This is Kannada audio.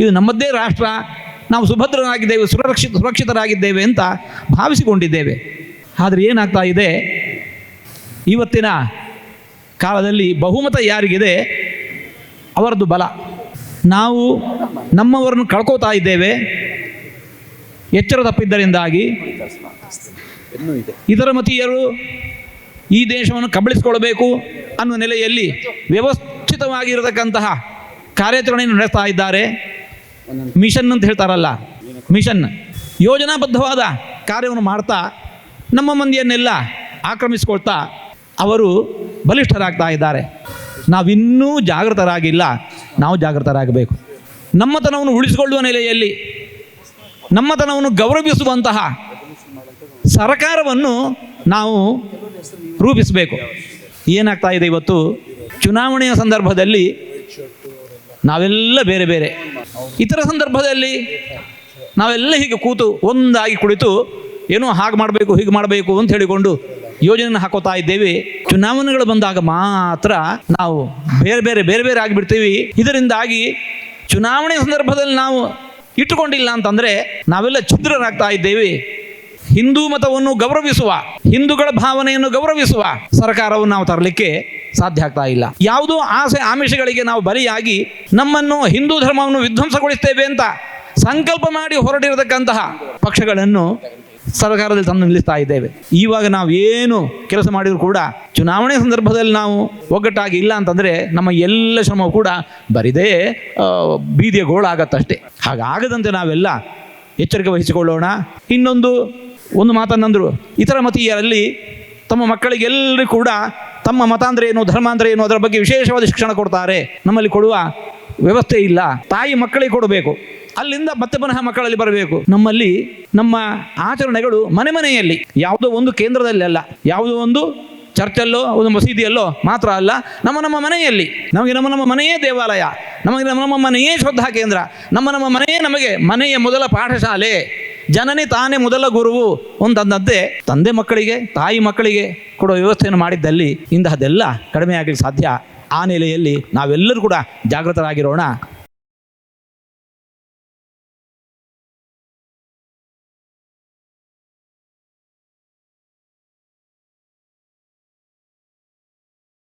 ಇದು ನಮ್ಮದೇ ರಾಷ್ಟ್ರ. ನಾವು ಸುಭದ್ರರಾಗಿದ್ದೇವೆ ಸುರಕ್ಷಿತ ಸುರಕ್ಷಿತರಾಗಿದ್ದೇವೆ ಅಂತ ಭಾವಿಸಿಕೊಂಡಿದ್ದೇವೆ. ಆದರೆ ಏನಾಗ್ತಾ ಇದೆ? ಇವತ್ತಿನ ಕಾಲದಲ್ಲಿ ಬಹುಮತ ಯಾರಿಗಿದೆ? ಅವರದ್ದು ಬಲ. ನಾವು ನಮ್ಮವರನ್ನು ಕಳ್ಕೋತಾ ಇದ್ದೇವೆ. ಎಚ್ಚರ ತಪ್ಪಿದ್ದರಿಂದಾಗಿ. ಇತರ ಮತೀಯರು ಈ ದೇಶವನ್ನು ಕಬಳಿಸಿಕೊಳ್ಬೇಕು ಅನ್ನೋ ನೆಲೆಯಲ್ಲಿ ವ್ಯವಸ್ಥಿತವಾಗಿರತಕ್ಕಂತಹ ಕಾರ್ಯಾಚರಣೆಯನ್ನು ನಡೆಸ್ತಾ ಇದ್ದಾರೆ. ಮಿಷನ್ ಅಂತ ಹೇಳ್ತಾರಲ್ಲ. ಮಿಷನ್. ಯೋಜನಾಬದ್ಧವಾದ ಕಾರ್ಯವನ್ನು ಮಾಡ್ತಾ ನಮ್ಮ ಮಂದಿಯನ್ನೆಲ್ಲ ಆಕ್ರಮಿಸಿಕೊಳ್ತಾ ಅವರು ಬಲಿಷ್ಠರಾಗ್ತಾ ಇದ್ದಾರೆ. ನಾವಿನ್ನೂ ಜಾಗೃತರಾಗಿಲ್ಲ. ನಾವು ಜಾಗೃತರಾಗಬೇಕು. ನಮ್ಮತನವನ್ನು ಉಳಿಸಿಕೊಳ್ಳುವ ನೆಲೆಯಲ್ಲಿ, ನಮ್ಮತನವನ್ನು ಗೌರವಿಸುವಂತಹ ಸರಕಾರವನ್ನು ನಾವು ರೂಪಿಸಬೇಕು. ಏನಾಗ್ತಾ ಇದೆ ಇವತ್ತು? ಚುನಾವಣೆಯ ಸಂದರ್ಭದಲ್ಲಿ ನಾವೆಲ್ಲ ಬೇರೆ ಬೇರೆ. ಇತರ ಸಂದರ್ಭದಲ್ಲಿ ನಾವೆಲ್ಲ ಹೀಗೆ ಕೂತು ಒಂದಾಗಿ ಕುಳಿತು ಏನೋ ಹಾಗೆ ಮಾಡಬೇಕು, ಹೀಗೆ ಮಾಡಬೇಕು ಅಂತ ಹೇಳಿಕೊಂಡು ಯೋಜನೆಯನ್ನು ಹಾಕೋತಾ ಇದ್ದೇವೆ. ಚುನಾವಣೆಗಳು ಬಂದಾಗ ಮಾತ್ರ ನಾವು ಬೇರೆ ಬೇರೆ ಬೇರೆ ಬೇರೆ ಆಗಿಬಿಡ್ತೀವಿ. ಇದರಿಂದಾಗಿ ಚುನಾವಣೆ ಸಂದರ್ಭದಲ್ಲಿ ನಾವು ಇಟ್ಟುಕೊಂಡಿಲ್ಲ ಅಂತಂದರೆ ನಾವೆಲ್ಲ ಛಿದ್ರರಾಗ್ತಾ ಇದ್ದೇವೆ. ಹಿಂದೂ ಮತವನ್ನು ಗೌರವಿಸುವ, ಹಿಂದೂಗಳ ಭಾವನೆಯನ್ನು ಗೌರವಿಸುವ ಸರ್ಕಾರವನ್ನು ನಾವು ತರಲಿಕ್ಕೆ ಸಾಧ್ಯ ಆಗ್ತಾ ಇಲ್ಲ. ಯಾವುದೋ ಆಸೆ ಆಮಿಷಗಳಿಗೆ ನಾವು ಬಲಿಯಾಗಿ ನಮ್ಮನ್ನು ಹಿಂದೂ ಧರ್ಮವನ್ನು ವಿಧ್ವಂಸಗೊಳಿಸ್ತೇವೆ ಅಂತ ಸಂಕಲ್ಪ ಮಾಡಿ ಹೊರಟಿರತಕ್ಕಂತಹ ಪಕ್ಷಗಳನ್ನು ಸರ್ಕಾರದಲ್ಲಿ ತಂದು ನಿಲ್ಲಿಸ್ತಾ ಇದ್ದೇವೆ. ಇವಾಗ ನಾವು ಏನು ಕೆಲಸ ಮಾಡಿದ್ರು ಕೂಡ ಚುನಾವಣೆ ಸಂದರ್ಭದಲ್ಲಿ ನಾವು ಒಗ್ಗಟ್ಟಾಗಿ ಇಲ್ಲ ಅಂತಂದರೆ ನಮ್ಮ ಎಲ್ಲ ಶ್ರಮವು ಕೂಡ ಬರಿದೇ ಬೀದಿಯ ಗೋಳಾಗತ್ತಷ್ಟೇ ಹಾಗಾಗದಂತೆ ನಾವೆಲ್ಲ ಎಚ್ಚರಿಕೆ ವಹಿಸಿಕೊಳ್ಳೋಣ. ಇನ್ನೊಂದು, ಒಂದು ಮಾತನ್ನಂದರು. ಇತರ ಮತೀಯರಲ್ಲಿ ತಮ್ಮ ಮಕ್ಕಳಿಗೆಲ್ಲರೂ ಕೂಡ ತಮ್ಮ ಮತ ಅಂದ್ರೆ ಏನು, ಧರ್ಮ ಅಂದ್ರೆ ಏನು, ಅದರ ಬಗ್ಗೆ ವಿಶೇಷವಾದ ಶಿಕ್ಷಣ ಕೊಡ್ತಾರೆ. ನಮ್ಮಲ್ಲಿ ಕೊಡುವ ವ್ಯವಸ್ಥೆ ಇಲ್ಲ. ತಾಯಿ ಮಕ್ಕಳಿಗೆ ಕೊಡಬೇಕು. ಅಲ್ಲಿಂದ ಮತ್ತೆ ಪುನಃ ಮಕ್ಕಳಲ್ಲಿ ಬರಬೇಕು. ನಮ್ಮಲ್ಲಿ ನಮ್ಮ ಆಚರಣೆಗಳು ಮನೆ ಮನೆಯಲ್ಲಿ. ಯಾವುದೋ ಒಂದು ಕೇಂದ್ರದಲ್ಲಿ ಅಲ್ಲ. ಯಾವುದೋ ಒಂದು ಚರ್ಚಲ್ಲೋ, ಒಂದು ಮಸೀದಿಯಲ್ಲೋ ಮಾತ್ರ ಅಲ್ಲ. ನಮ್ಮ ನಮ್ಮ ಮನೆಯಲ್ಲಿ. ನಮಗೆ ನಮ್ಮ ನಮ್ಮ ಮನೆಯೇ ದೇವಾಲಯ. ನಮಗೆ ನಮ್ಮ ನಮ್ಮ ಮನೆಯೇ ಶ್ರದ್ಧಾ ಕೇಂದ್ರ. ನಮ್ಮ ನಮ್ಮ ಮನೆಯೇ ನಮಗೆ ಮನೆಯ ಮೊದಲ ಪಾಠಶಾಲೆ. ಜನನಿ ತಾನೇ ಮೊದಲ ಗುರುವು ಒಂದಂದಂತೆ ತಂದೆ ಮಕ್ಕಳಿಗೆ, ತಾಯಿ ಮಕ್ಕಳಿಗೆ ಕೊಡುವ ವ್ಯವಸ್ಥೆಯನ್ನು ಮಾಡಿದ್ದಲ್ಲಿ ಇಂತಹದೆಲ್ಲ ಕಡಿಮೆ ಆಗಲಿಕ್ಕೆ ಸಾಧ್ಯ. ಆ ನೆಲೆಯಲ್ಲಿ ನಾವೆಲ್ಲರೂ ಕೂಡ ಜಾಗೃತರಾಗಿರೋಣ.